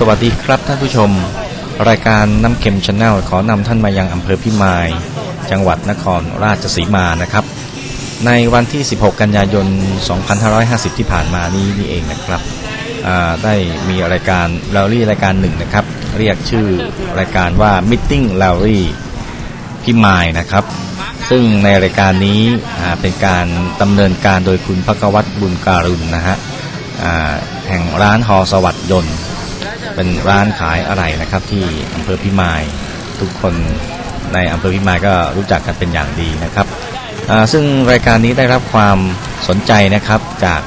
สวัสดีครับท่านผู้ชม รายการน้ำเค็มชาแนลขอนำท่านมายังอำเภอพิมาย จังหวัดนครราชสีมานะครับ ในวันที่ 16 กันยายน 2550 ที่ผ่านมานี้นี่เองนะครับได้มีรายการลารี่รายการหนึ่งนะครับ เรียกชื่อรายการว่า Meeting l a r y พิมายนะครับ ซึ่งในรายการนี้เป็นการดำเนินการโดยคุณพกวัตบุญการุณนะฮะแห่งร้านฮอสวัสดิ์ยนต์ เป็นร้านขายอะไรนะครับ ที่อำเภอพิมายทุกคนในอำเภอพิมายก็รู้จักกันเป็นอย่างดีนะครับซึ่งรายการนี้ได้รับความสนใจนะครับจาก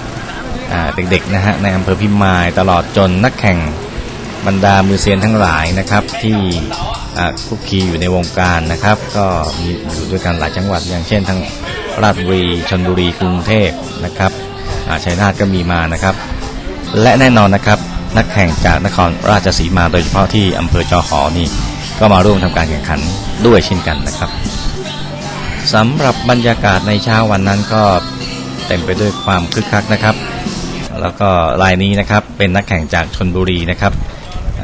เด็กๆนะฮะในอำเภอพิมายตลอดจนนักแข่งบรรดามือเซียนทั้งหลายนะครับที่คุกคีอยู่ในวงการนะครับ ก็มีอยู่ด้วยกันหลายจังหวัด อย่างเช่นทั้งราชบุรีชนบุรีกรุงเทพนะครับอาชัยนาทก็มีมานะครับ และแน่นอนนะครับ นักแข่งจากนครราชสีมาโดยเฉพาะที่อำเภอจอหอนี่ก็มาร่วมทำการแข่งขันด้วยเช่นกันนะครับสำหรับบรรยากาศในเช้าวันนั้นก็เต็มไปด้วยความคึกคักนะครับ แล้วก็รายนี้นะครับเป็นนักแข่งจากชนบุรีนะครับ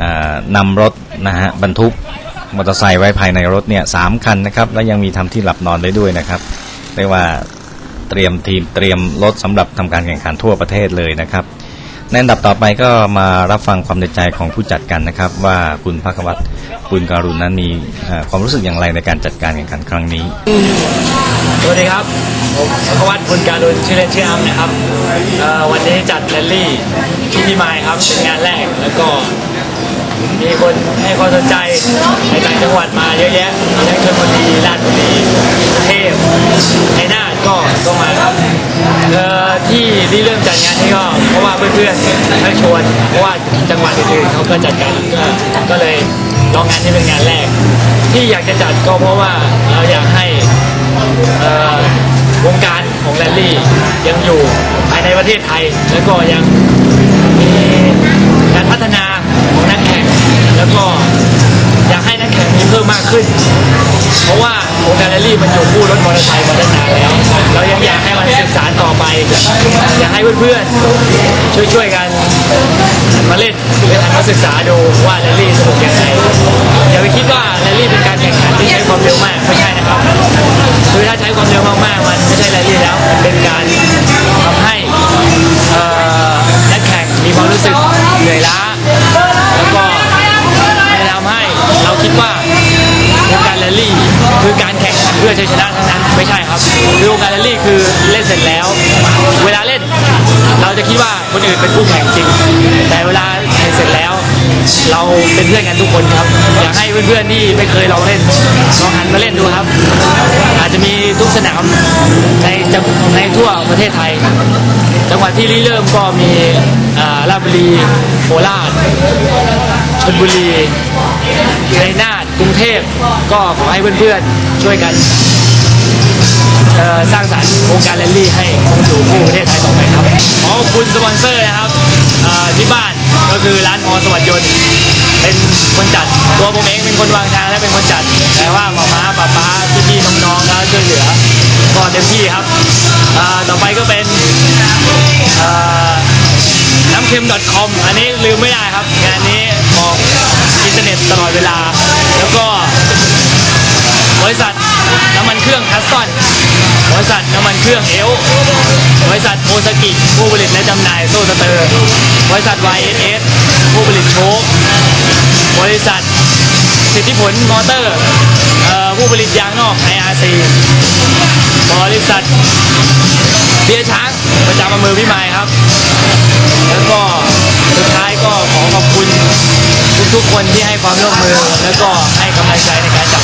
อ่านำรถนะฮะบรรทุกมอเตอร์ไซค์ไว้ภายในรถเนี่ยสามคันนะครับ และยังมีทำที่หลับนอนได้ด้วยนะครับเรียกว่าเตรียมทีมเตรียมรถสำหรับทำการแข่งขันทั่วประเทศเลยนะครับ ในอันดับต่อไปก็มารับฟังความในใจของผู้จัดกันนะครับ ว่าคุณพักวัตรปุณการุณนั้นมีความรู้สึกอย่างไรในการจัดการแข่งขันครั้งนี้ สวัสดีครับผมพวัตบุญการุณชื่อเล่นชื่ออ้ำนะครับวันนี้จัดแรลลี่ที่พี่มายครับเป็นงานแรกแล้วก็มีคนให้ความสนใจในต่างจังหวัดมาเยอะแยะมีทั้งชลบุรีราชบุรีกรุงเทพในหน้าก็ก็มาครับเอ่อที่ที่เริ่มจัดงานนี้ก็ เพื่อนๆชักชวน เพราะว่าจังหวัดอื่นๆเขาก็จัดกันก็เลยลองงานนี้เป็นงานแรก ที่อยากจะจัดก็เพราะว่าเราอยากให้วงการของแรลลี่ยังอยู่ภายในประเทศไทย แล้วก็ยังมีการพัฒนาของนักแข่ง แล้วก็อยากให้นักแข่งมีเพิ่มมากขึ้น เพราะว่า วงการแรลลี่มันอยู่คู่รถมอเตอร์ไซค์มาตั้งนานแล้ว เรายังอยากให้มันสืบสานต่อไป อยากให้เพื่อนๆ ช่วยๆกันมาเล่นหรือหันมาศึกษาดูว่าแรลลี่สนุกยังไงอย่าไปคิดว่าแรลลี่เป็นการแข่งขันที่ใช้ความเร็วมากไม่ใช่นะครับคือถ้าใช้ความเร็วมากๆมันไม่ใช่แรลลี่แล้วมันเป็นการทำให้นักแข่งมีความรู้สึกเหนื่อยล้า ไม่ใช่ครับคือวงการแรลลี่คือเล่นเสร็จแล้ว เวลาเล่น เราจะคิดว่าคนอื่นเป็นผู้แข่งจริง แต่เวลาแข่งเสร็จแล้ว เราเป็นเพื่อนกันทุกคนครับ อยากให้เพื่อนๆที่ไม่เคยลองเล่นลองหันมาเล่นดูครับ อาจจะมีทุกสนามในในทั่วประเทศไทย จังหวัดที่ริเริ่มก็มีราชบุรีโคราชชลบุรีชัยนาทกรุงเทพก็ขอให้เพื่อนๆช่วยกัน สร้างสรรค์วงการแรลลี่ให้คงอยู่คู่ประเทศไทยต่อไปครับขอขอบคุณสปอนเซอร์นะครับที่บ้านก็คือร้านพอสวัสดิ์ยนต์เป็นคนจัดตัวผมเองเป็นคนวางทางและเป็นคนจัดแต่ว่าหมอม้าป้าป้าพี่พี่ๆน้องๆก็ช่วยเหลือก็เต็มที่ครับต่อไปก็เป็นน้ำเค็ม .com อันนี้ลืมไม่ได้ครับ งานนี้ออกอินเทอร์เน็ตตลอดเวลา แล้วก็บริษัท น้ำมันเครื่องคัสตันบริษัทน้ำมันเครื่องเอลบริษัทโอซากิ ผู้ผลิตและจำหน่ายโซ่สเตอร์ บริษัท YSS ผู้ผลิตโชคบริษัทสิทธิผลมอเตอร์ผู้ผลิตยางนอก IRC บริษัทเบียร์ช้างประจำอำเภอพิมายครับ แล้วก็สุดท้ายก็ขอขอบคุณทุกๆคนที่ให้ความร่วมมือ แล้วก็ให้กำลังใจในการจับ